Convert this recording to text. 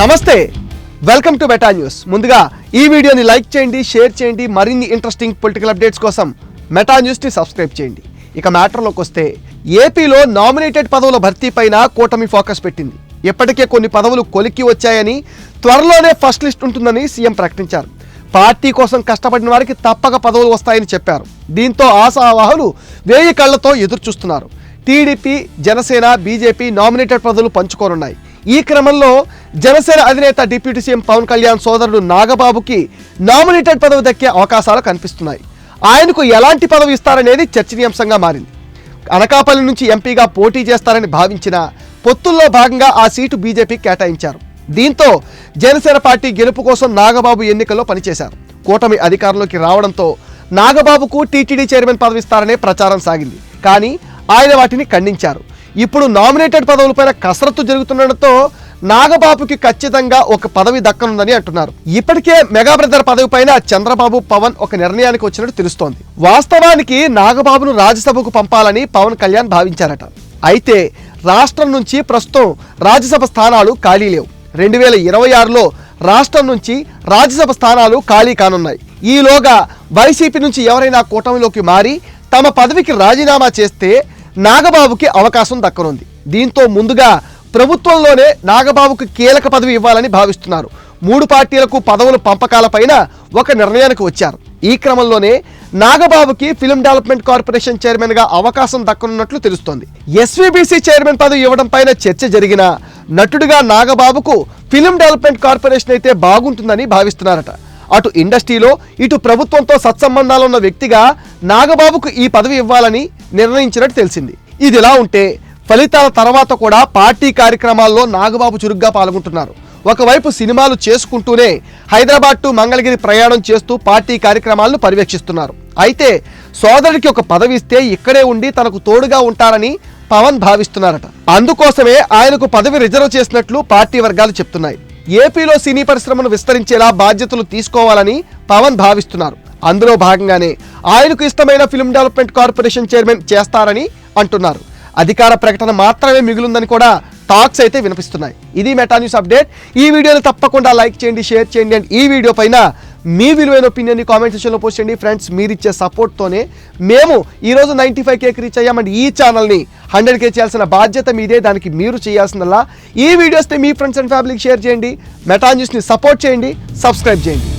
నమస్తే. Welcome to beta news ముందుగా ఈ వీడియోని లైక్ చేయండి షేర్ చేయండి మరిన్ని ఇంట్రెస్టింగ్ పొలిటికల్ అప్డేట్స్ కోసం మెటా న్యూస్ని సబ్స్క్రైబ్ చేయండి. ఇక మ్యాటర్లోకి వస్తే ఏపీలో నామినేటెడ్ పదవుల భర్తీ పైన కూటమి ఫోకస్ పెట్టింది. ఇప్పటికే కొన్ని పదవులు కొలిక్కి వచ్చాయని త్వరలోనే ఫస్ట్ లిస్ట్ ఉంటుందని సీఎం ప్రకటించారు. పార్టీ కోసం కష్టపడిన వారికి తప్పక పదవులు వస్తాయని చెప్పారు. దీంతో ఆశావాహులు వేయి కళ్ళతో ఎదురు చూస్తున్నారు టీడీపీ జనసేన బీజేపీ నామినేటెడ్ పదవులు పంచుకోనున్నాయి. ఈ క్రమంలో జనసేన అధినేత డిప్యూటీ సీఎం పవన్ కళ్యాణ్ సోదరుడు నాగబాబుకి నామినేటెడ్ పదవి దక్కే అవకాశాలు కనిపిస్తున్నాయి. ఆయనకు ఎలాంటి పదవి ఇస్తారనేది చర్చనీయాంశంగా మారింది. అనకాపల్లి నుంచి ఎంపీగా పోటీ చేస్తారని భావించిన పొత్తుల్లో భాగంగా ఆ సీటు బీజేపీ కేటాయించారు. దీంతో జనసేన పార్టీ గెలుపు కోసం నాగబాబు ఎన్నికల్లో పనిచేశారు. కూటమి అధికారంలోకి రావడంతో నాగబాబుకు టీటీడీ చైర్మన్ పదవి ఇస్తారనే ప్రచారం సాగింది. కానీ ఆయన వాటిని ఖండించారు. ఇప్పుడు నామినేటెడ్ పదవులపైన కసరత్తు జరుగుతుండటంతో నాగబాబుకి ఖచ్చితంగా ఒక పదవి దక్కనుందని అంటున్నారు. ఇప్పటికే మెగా బ్రదర్ పదవి పైన చంద్రబాబు పవన్ ఒక నిర్ణయానికి వచ్చినట్టు తెలుస్తోంది. వాస్తవానికి నాగబాబును రాజ్యసభకు పంపాలని పవన్ కళ్యాణ్ భావించారట. అయితే రాష్ట్రం నుంచి ప్రస్తుతం రాజ్యసభ స్థానాలు ఖాళీ లేవు. రెండు వేల ఇరవై ఆరులో రాష్ట్రం నుంచి రాజ్యసభ స్థానాలు ఖాళీ కానున్నాయి. ఈలోగా వైసీపీ నుంచి ఎవరైనా కూటమిలోకి మారి తమ పదవికి రాజీనామా చేస్తే నాగబాబుకి అవకాశం దక్కనుంది. దీంతో ముందుగా ప్రభుత్వంలోనే నాగబాబుకు కీలక పదవి ఇవ్వాలని భావిస్తున్నారు. మూడు పార్టీలకు పదవులు పంపకాలపైన ఒక నిర్ణయానికి వచ్చారు. ఈ క్రమంలోనే నాగబాబుకి ఫిల్మ్ డెవలప్మెంట్ కార్పొరేషన్ చైర్మన్గా అవకాశం దక్కనున్నట్లు తెలుస్తోంది. ఎస్వీబీసీ చైర్మన్ పదవి ఇవ్వడం పైన చర్చ జరిగిన నటుడిగా నాగబాబుకు ఫిల్మ్ డెవలప్మెంట్ కార్పొరేషన్ అయితే బాగుంటుందని భావిస్తున్నారట. అటు ఇండస్ట్రీలో ఇటు ప్రభుత్వంతో సత్సంబంధాలున్న వ్యక్తిగా నాగబాబుకు ఈ పదవి ఇవ్వాలని నిర్ణయించినట్టు తెలిసింది. ఇదిలా ఉంటే ఫలితాల తర్వాత కూడా పార్టీ కార్యక్రమాల్లో నాగబాబు చురుగ్గా పాల్గొంటున్నారు. ఒకవైపు సినిమాలు చేసుకుంటూనే హైదరాబాద్ టు మంగళగిరి ప్రయాణం చేస్తూ పార్టీ కార్యక్రమాలను పర్యవేక్షిస్తున్నారు. అయితే సోదరుడికి ఒక పదవి ఇస్తే ఇక్కడే ఉండి తనకు తోడుగా ఉంటారని పవన్ భావిస్తున్నారట. అందుకోసమే ఆయనకు పదవి రిజర్వ్ చేసినట్లు పార్టీ వర్గాలు చెప్తున్నాయి. ఏపీలో సినీ పరిశ్రమను విస్తరించేలా బాధ్యతలు తీసుకోవాలని పవన్ భావిస్తున్నారు. అందులో భాగంగానే ఆయనకు ఇష్టమైన ఫిల్మ్ డెవలప్మెంట్ కార్పొరేషన్ చైర్మన్ చేస్తారని అంటున్నారు. అధికార ప్రకటన మాత్రమే మిగులుందని కూడా టాక్స్ అయితే వినిపిస్తున్నాయి. ఇది మెటా న్యూస్ అప్డేట్. ఈ వీడియోని తప్పకుండా లైక్ చేయండి షేర్ చేయండి అండ్ ఈ వీడియో పైన మీ విలువైన ఒపీనియన్ని కామెంట్ సెక్షన్లో పోస్ట్ చేయండి. ఫ్రెండ్స్ మీరు ఇచ్చే సపోర్ట్తోనే మేము ఈరోజు నైంటీ ఫైవ్ కేకి రీచ్ అయ్యామండి. ఈ ఛానల్ని హండ్రెడ్ కే చేయాల్సిన బాధ్యత మీదే. దానికి మీరు చేయాల్సిందల్లా. ఈ వీడియోస్ని మీ ఫ్రెండ్స్ అండ్ ఫ్యామిలీకి షేర్ చేయండి. మెటా న్యూస్ని సపోర్ట్ చేయండి. సబ్స్క్రైబ్ చేయండి.